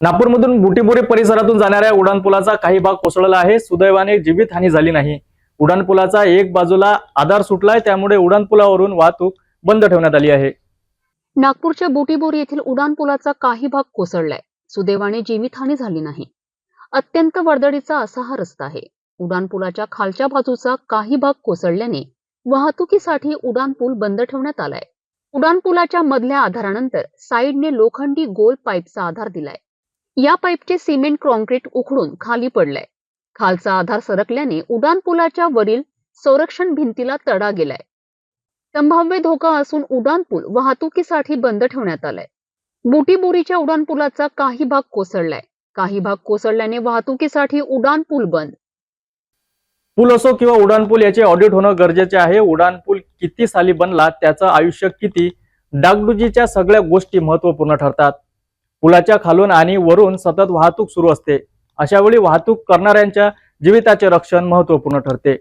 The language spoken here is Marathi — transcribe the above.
नागपूरमधून बुटीबोरी परिसरातून जाणाऱ्या उड्डाणपुलाचा काही भाग कोसळला आहे. सुदैवाने जीवितहानी झाली नाही. उड्डाणपुलाचा एक बाजूला आधार सुटलाय त्यामुळे उड्डाणपुलावरून वाहतूक बंद ठेवण्यात आली आहे. नागपूरच्या बुटीबोरी येथील उड्डाणपुलाचा काही भाग कोसळलाय. सुदैवाने जीवितहानी झाली नाही. अत्यंत वर्दळीचा असा हा रस्ता आहे. उड्डाणपुलाच्या खालच्या बाजूचा काही भाग कोसळल्याने वाहतुकीसाठी उड्डाणपूल बंद ठेवण्यात आलाय. उड्डाणपुलाच्या मधल्या आधारानंतर साईडने लोखंडी गोल पाईपचा आधार दिलाय. या पाईपचे सिमेंट कॉन्क्रीट उखडून खाली पडलाय. खालचा आधार सरकल्याने उड्डाणपुलाच्या वरील संरक्षण भिंतीला तडा गेलाय. संभाव्य धोका असून उड्डाणपूल वाहतुकीसाठी बंद ठेवण्यात आलाय. बुटीबोरीच्या उड्डाणपुलाचा काही भाग कोसळलाय. काही भाग कोसळल्याने वाहतुकीसाठी उड्डाणपूल बंद. पूल असो किंवा उड्डाणपूल याचे ऑडिट होणं गरजेचे आहे. उड्डाणपूल किती साली बनला त्याचं आयुष्य किती डागडुजीच्या सगळ्या गोष्टी महत्त्वपूर्ण ठरतात. पुलाच्या खालून आणि वरून सतत वाहतूक सुरू असते. अशा वेळी वाहतूक करणाऱ्यांच्या जीविताचे रक्षण महत्त्वपूर्ण ठरते.